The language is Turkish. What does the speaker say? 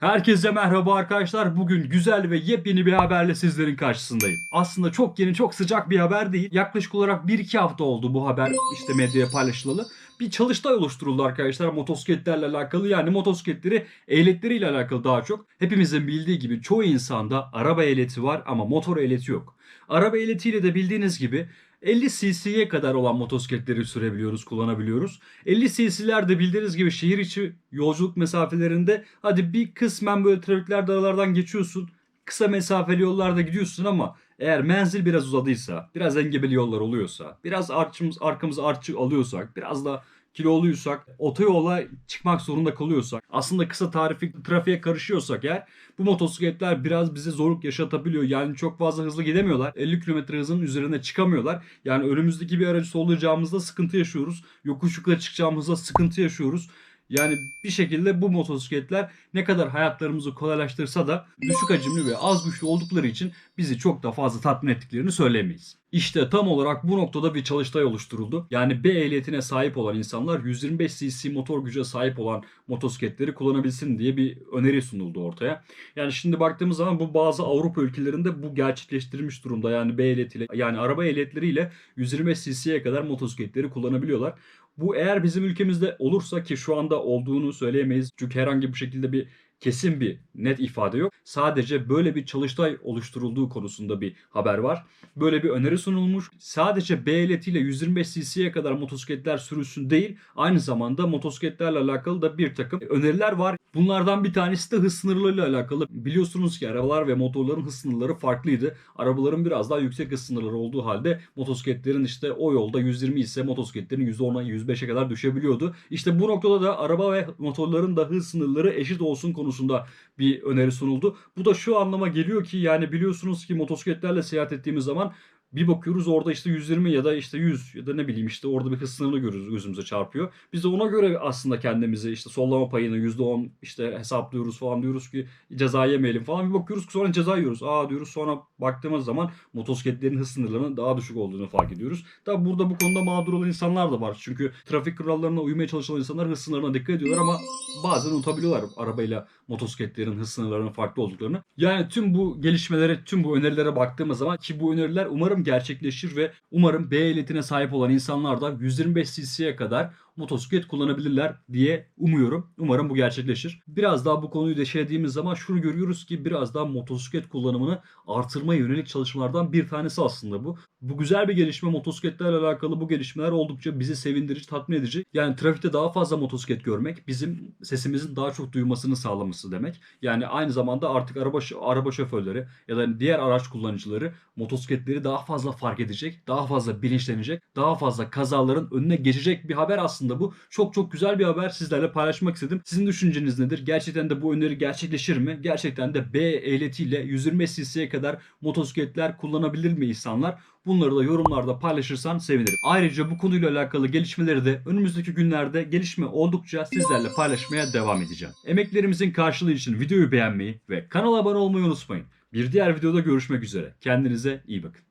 Herkese merhaba arkadaşlar. Bugün güzel ve yepyeni bir haberle sizlerin karşısındayım. Aslında çok yeni, çok sıcak bir haber değil. Yaklaşık olarak 1-2 hafta oldu bu haber işte medyaya paylaşılalı. Bir çalıştay oluşturuldu arkadaşlar motosikletlerle alakalı. Yani motosikletleri ehliyetleriyle alakalı daha çok. Hepimizin bildiği gibi çoğu insanda araba ehliyeti var ama motor ehliyeti yok. Araba ehliyetiyle de bildiğiniz gibi 50 cc'ye kadar olan motosikletleri sürebiliyoruz, kullanabiliyoruz. 50 cc'ler de bildiğiniz gibi şehir içi yolculuk mesafelerinde hadi bir kısmen böyle trafiklerde aralardan geçiyorsun. Kısa mesafeli yollarda gidiyorsun ama eğer menzil biraz uzadıysa, biraz engebeli yollar oluyorsa, biraz arçımız, arkamızı artçı alıyorsak, biraz da kiloluysak, otoyola çıkmak zorunda kalıyorsak, aslında kısa tarifi trafiğe karışıyorsak eğer bu motosikletler biraz bize zorluk yaşatabiliyor. Yani çok fazla hızlı gidemiyorlar. 50 km hızın üzerine çıkamıyorlar. Yani önümüzdeki bir aracı sollayacağımızda sıkıntı yaşıyoruz. Yokuş yukarı çıkacağımızda sıkıntı yaşıyoruz. Yani bir şekilde bu motosikletler ne kadar hayatlarımızı kolaylaştırsa da düşük hacimli ve az güçlü oldukları için bizi çok da fazla tatmin ettiklerini söyleyemeyiz. İşte tam olarak bu noktada bir çalıştay oluşturuldu. Yani B ehliyetine sahip olan insanlar 125 cc motor güce sahip olan motosikletleri kullanabilsin diye bir öneri sunuldu ortaya. Yani şimdi baktığımız zaman bu bazı Avrupa ülkelerinde bu gerçekleştirilmiş durumda. Yani B ehliyetiyle yani araba ehliyetleriyle 125 cc'ye kadar motosikletleri kullanabiliyorlar. Bu eğer bizim ülkemizde olursa ki şu anda olduğunu söyleyemeyiz. Çünkü herhangi bir şekilde bir kesin bir net ifade yok. Sadece böyle bir çalıştay oluşturulduğu konusunda bir haber var. Böyle bir öneri sunulmuş. Sadece B ehliyetiyle 125 cc'ye kadar motosikletler sürülsün değil. Aynı zamanda motosikletlerle alakalı da bir takım öneriler var. Bunlardan bir tanesi de hız sınırlarıyla alakalı. Biliyorsunuz ki arabalar ve motorların hız sınırları farklıydı. Arabaların biraz daha yüksek hız sınırları olduğu halde motosikletlerin işte o yolda 120 ise motosikletlerin %10'a 105'e kadar düşebiliyordu. İşte bu noktada da araba ve motorların da hız sınırları eşit olsun konusunda bir öneri sunuldu. Bu da şu anlama geliyor ki yani biliyorsunuz ki motosikletlerle seyahat ettiğimiz zaman bir bakıyoruz orada işte 120 ya da işte 100 ya da ne bileyim işte orada bir hız sınırını görüyoruz gözümüze çarpıyor. Biz de ona göre aslında kendimizi işte sollama payını %10 işte hesaplıyoruz falan diyoruz ki ceza yemeyelim falan bir bakıyoruz ki sonra ceza yiyoruz. Aa diyoruz sonra baktığımız zaman motosikletlerin hız sınırlarının daha düşük olduğunu fark ediyoruz. Tabi burada bu konuda mağdur olan insanlar da var. Çünkü trafik kurallarına uymaya çalışan insanlar hız sınırlarına dikkat ediyorlar ama bazen unutabiliyorlar arabayla motosikletlerin hız sınırlarının farklı olduklarını. Yani tüm bu gelişmelere, tüm bu önerilere baktığımız zaman ki bu öneriler umarım gerçekleşir ve umarım B ehliyetine sahip olan insanlar da 125 cc'ye kadar motosiklet kullanabilirler diye umuyorum. Umarım bu gerçekleşir. Biraz daha bu konuyu deşelediğimiz zaman şunu görüyoruz ki biraz daha motosiklet kullanımını artırmaya yönelik çalışmalardan bir tanesi aslında bu. Bu güzel bir gelişme motosikletlerle alakalı bu gelişmeler oldukça bizi sevindirici, tatmin edici. Yani trafikte daha fazla motosiklet görmek bizim sesimizin daha çok duymasını sağlaması demek. Yani aynı zamanda artık araba araba şoförleri ya da diğer araç kullanıcıları motosikletleri daha fazla fark edecek, daha fazla bilinçlenecek, daha fazla kazaların önüne geçecek bir haber aslında bu. Çok çok güzel bir haber sizlerle paylaşmak istedim. Sizin düşünceniz nedir? Gerçekten de bu öneri gerçekleşir mi? Gerçekten de B ehliyetiyle 125 cc'ye kadar motosikletler kullanabilir mi insanlar? Bunları da yorumlarda paylaşırsan sevinirim. Ayrıca bu konuyla alakalı gelişmeleri de önümüzdeki günlerde gelişme oldukça sizlerle paylaşmaya devam edeceğim. Emeklerimizin karşılığı için videoyu beğenmeyi ve kanala abone olmayı unutmayın. Bir diğer videoda görüşmek üzere. Kendinize iyi bakın.